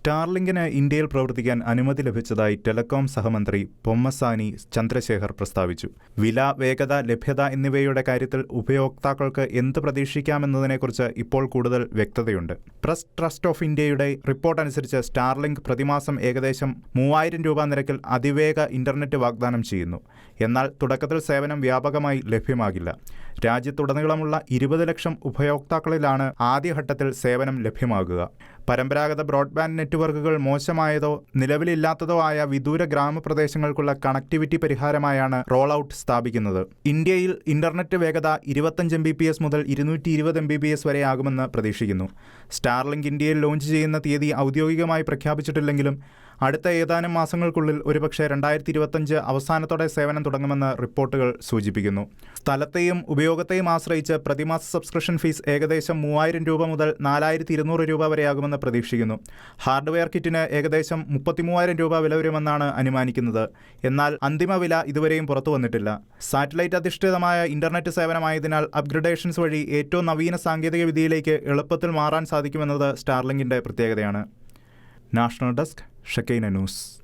സ്റ്റാർലിങ്കിന് ഇന്ത്യയിൽ പ്രവർത്തിക്കാൻ അനുമതി ലഭിച്ചതായി ടെലികോം സഹമന്ത്രി പൊമ്മസാനി ചന്ദ്രശേഖർ പ്രസ്താവിച്ചു. വില വേഗത ലഭ്യത എന്നിവയുടെ കാര്യത്തിൽ ഉപയോക്താക്കൾക്ക് എന്ത് പ്രതീക്ഷിക്കാമെന്നതിനെക്കുറിച്ച് ഇപ്പോൾ കൂടുതൽ വ്യക്തതയുണ്ട്. പ്രസ് ട്രസ്റ്റ് ഓഫ് ഇന്ത്യയുടെ റിപ്പോർട്ട് അനുസരിച്ച് സ്റ്റാർലിങ്ക് പ്രതിമാസം ഏകദേശം മൂവായിരം രൂപ നിരക്കിൽ അതിവേഗ ഇന്റർനെറ്റ് വാഗ്ദാനം ചെയ്യുന്നു. എന്നാൽ തുടക്കത്തിൽ സേവനം വ്യാപകമായി ലഭ്യമാകില്ല. രാജ്യത്തുടനീളമുള്ള ഇരുപത് ലക്ഷം ഉപയോക്താക്കളിലാണ് ആദ്യഘട്ടത്തിൽ സേവനം ലഭ്യമാകുക. പരമ്പരാഗത ബ്രോഡ്ബാൻഡ് നെറ്റ്വർക്കുകൾ മോശമായതോ നിലവിലില്ലാത്തതോ ആയ വിദൂര ഗ്രാമപ്രദേശങ്ങൾക്കുള്ള കണക്ടിവിറ്റി പരിഹാരമായാണ് റോൾ ഔട്ട് സ്ഥാപിക്കുന്നത്. ഇന്ത്യയിൽ ഇന്റർനെറ്റ് വേഗത ഇരുപത്തഞ്ച് എം ബി പി എസ് മുതൽ ഇരുന്നൂറ്റി ഇരുപത് എം ബി പി എസ് വരെയാകുമെന്ന് പ്രതീക്ഷിക്കുന്നു. സ്റ്റാർലിങ്ക് ഇന്ത്യയിൽ ലോഞ്ച് ചെയ്യുന്ന തീയതി ഔദ്യോഗികമായി പ്രഖ്യാപിച്ചിട്ടില്ലെങ്കിലും അടുത്ത ഏതാനും മാസങ്ങൾക്കുള്ളിൽ ഒരുപക്ഷെ രണ്ടായിരത്തി ഇരുപത്തഞ്ച് അവസാനത്തോടെ സേവനം തുടങ്ങുമെന്ന് റിപ്പോർട്ടുകൾ സൂചിപ്പിക്കുന്നു. സ്ഥലത്തെയും ഉപയോഗത്തെയും ആശ്രയിച്ച് പ്രതിമാസ സബ്സ്ക്രിപ്ഷൻ ഫീസ് ഏകദേശം മൂവായിരം രൂപ മുതൽ നാലായിരത്തി ഇരുന്നൂറ് രൂപ വരെയാകുമെന്ന് പ്രതീക്ഷിക്കുന്നു. ഹാർഡ്വെയർ കിറ്റിന് ഏകദേശം മുപ്പത്തിമൂവായിരം രൂപ വില വരുമെന്നാണ് അനുമാനിക്കുന്നത്. എന്നാൽ അന്തിമ വില ഇതുവരെയും പുറത്തു വന്നിട്ടില്ല. സാറ്റലൈറ്റ് അധിഷ്ഠിതമായ ഇന്റർനെറ്റ് സേവനമായതിനാൽ അപ്ഗ്രഡേഷൻസ് വഴി ഏറ്റവും നവീന സാങ്കേതിക വിദ്യയിലേക്ക് എളുപ്പത്തിൽ മാറാൻ സാധിക്കുമെന്നത് സ്റ്റാർലിങ്കിന്റെ പ്രത്യേകതയാണ്. National desk شكينا نوس.